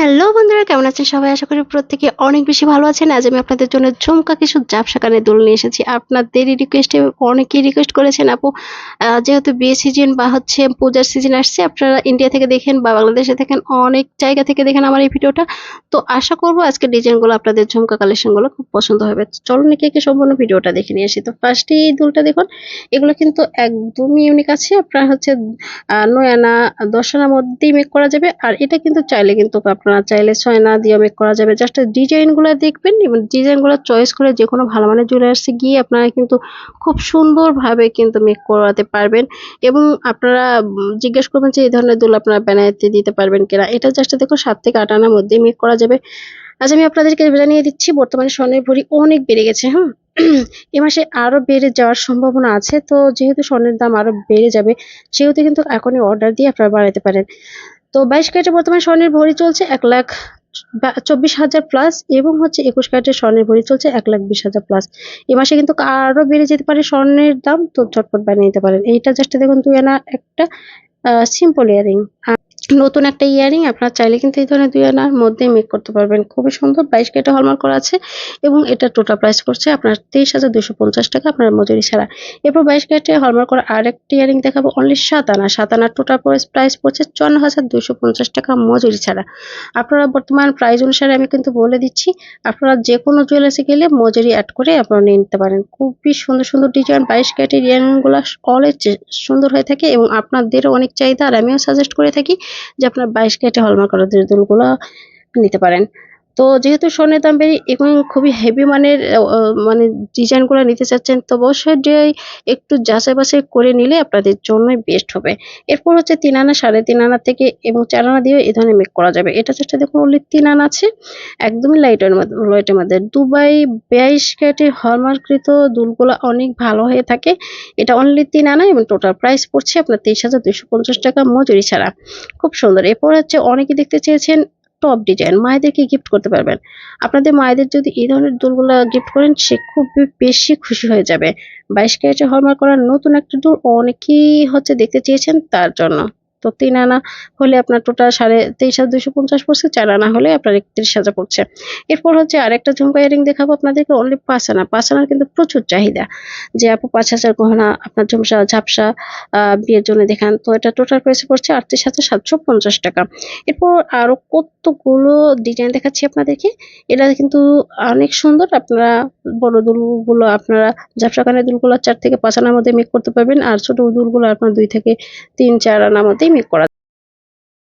Hello বন্ধুরা কেমন আছেন সবাই? আশা করি প্রত্যেকে অনেক বেশি ভালো আছেন। আজ আমি আপনাদের জন্য ঝুমকা কিছু জাপসা কানের দোল নিয়ে এসেছি। আপনাদেরই রিকোয়েস্টে অনেকেই রিকোয়েস্ট করেছেন আপু। যেহেতু বিয়ে সিজন বা হচ্ছে পূজার সিজন আসছে আপনারা ইন্ডিয়া থেকে দেখেন বা বাংলাদেশে দেখেন অনেক জায়গা থেকে দেখেন আমার এই ভিডিওটা। তো আশা করব আজকে ডিজাইনগুলো আপনাদের ঝুমকা কালেকশনগুলো খুব পছন্দ হবে। চলো চলুন একে সম্পূর্ণ ভিডিওটা দেখে নিয়ে আসি। তো ফার্স্টে এই দুলটা দেখুন এগুলো কিন্তু একদমই ইউনিক আছে। আপনার হচ্ছে আহ, নয় আনা দশ আনার মধ্যেই মেক করা যাবে। আর এটা কিন্তু চাইলে কিন্তু আপনারা চাইলে ছয় আনা দিয়ে মেক করা যাবে। জাস্ট ডিজাইনগুলো দেখবেন এবং ডিজাইনগুলো চয়েস করে যে কোনো ভালো মানের জুয়েলার্সে গিয়ে আপনারা কিন্তু খুব সুন্দরভাবে কিন্তু মেক করাতে পারবেন এবং আপনারা জিজ্ঞেস করবেন যে এই ধরনের দুল আপনারা বানাইতে দিতে পারবেন কিনা। এটা জাস্ট দেখুন সাত থেকে আট আনার মধ্যে মেক করা যাবে। আজ আমি আপনাদেরকে জানিয়ে দিচ্ছি। বর্তমানে স্বর্ণের ভরি অনেক বেড়ে গেছে হ্যাঁ এ মাসে আরও বেড়ে যাওয়ার সম্ভাবনা আছে। তো যেহেতু স্বর্ণের দাম আরও বেড়ে যাবে, সেহেতু কিন্তু এখনই অর্ডার দিয়ে আপনারা বাড়াতে পারেন। তো বাইশ ক্যারেটে বর্তমানে স্বর্ণের ভরি চলছে এক লাখ চব্বিশ হাজার প্লাস এবং হচ্ছে একুশ ক্যারেটের স্বর্ণের ভরি চলছে এক লাখ বিশ হাজার প্লাস এ মাসে কিন্তু আরও বেড়ে যেতে পারে স্বর্ণের দাম, তো ঝটপট বানিয়ে নিতে পারেন। এইটা জাস্ট দেখুন তুই আনা একটা সিম্পল ইয়ারিং নতুন একটা ইয়ারিং, আপনার চাইলে কিন্তু এই ধরনের দুই আনার মধ্যে মেক করতে পারবেন। খুবই সুন্দর, বাইশ কেটে হলমার্ক করা আছে এবং এটা টোটাল প্রাইস পড়ছে আপনার তেইশ হাজার দুশো পঞ্চাশ টাকা আপনার মজুরি ছাড়া। এরপর বাইশ কেটে হলমার্ক করা আর আরেকটি ইয়ারিং দেখাবো অনলি সাত আনা। সাত আনার টোটাল প্রাইস পড়ছে চুয়ান্ন হাজার দুশো পঞ্চাশ টাকা মজুরি ছাড়া। আপনারা বর্তমান প্রাইস অনুসারে আমি কিন্তু বলে দিচ্ছি, আপনারা যে কোনো জুয়েলার্সে গেলে মজুরি অ্যাড করে আপনারা নিয়ে নিতে পারেন। খুবই সুন্দর সুন্দর ডিজাইন বাইশ ক্যারেটের ইয়ারিংগুলো অলওয়েজ সুন্দর হয়ে থাকে এবং আপনাদেরও অনেক চাহিদা আর আমিও সাজেস্ট করে থাকি যে আপনার বাইশ ক্যারেটে হলমার্ক করা দুলগুলো নিতে পারেন। তো যেহেতু স্বর্ণের দাম বেড়ে এবং খুবই হেভি মানের মানে ডিজাইনগুলো নিতে চাচ্ছেন, তো অবশ্যই একটু যাচাই বাছাই করে নিলে আপনাদের জন্যই বেস্ট হবে। এরপর হচ্ছে তিন আনা, সাড়ে তিন আনা থেকে এবং চার আনা দিয়েও এই ধরনের মেক করা যাবে। এটা চেষ্টা দেখুন অনলি তিন আনা আছে, একদমই লাইটের লাইটের মধ্যে দুবাই বাইশ ক্যারেটের হলমার্কৃত দুলগুলো অনেক ভালো হয়ে থাকে। এটা অনলি তিন আনা এবং টোটাল প্রাইস পড়ছে আপনার তেইশ হাজার দুশো পঞ্চাশ টাকা মজুরি ছাড়া। খুব সুন্দর। এরপর হচ্ছে অনেকে দেখতে চেয়েছেন টপ ডিজাইন মায়েদেরকে গিফট করতে পারবেন। আপনাদের মায়েদের যদি এই ধরনের দুলগুলো গিফট করেন, সে খুব বেশি খুশি হয়ে যাবে। বাইশ ক্যারেটে হলমার্ক করার নতুন একটা দুল অনেকেই হচ্ছে দেখতে চেয়েছেন তার জন্য। তো তিন আনা হলে আপনার টোটাল সাড়ে তেইশ হাজার দুশো পঞ্চাশ পড়ছে, চার আনা হলে আপনার একত্রিশ হাজার পড়ছে। এরপর হচ্ছে আরেকটা ঝুমকা ইয়ারিং দেখাবো আপনাদেরকে অনলি পাঁচ আনা। পাঁচ আনার কিন্তু প্রচুর চাহিদা। যে আপু পাঁচ হাজার গহনা আপনার ঝুমসা ঝাপসা বিয়ের জন্য দেখান, তো এটা টোটাল প্রাইস পড়ছে আটত্রিশ হাজার সাতশো পঞ্চাশ টাকা। এরপর আরও কতগুলো ডিজাইন দেখাচ্ছি আপনাদেরকে, এটা কিন্তু অনেক সুন্দর। আপনারা বড় দুলগুলো, আপনারা ঝাপসা কানের দুলগুলো চার থেকে পাঁচ আনার মধ্যে মেক করতে পারবেন, আর ছোট দুলগুলো আপনার দুই থেকে তিন, চার আনার মধ্যেই মেক করা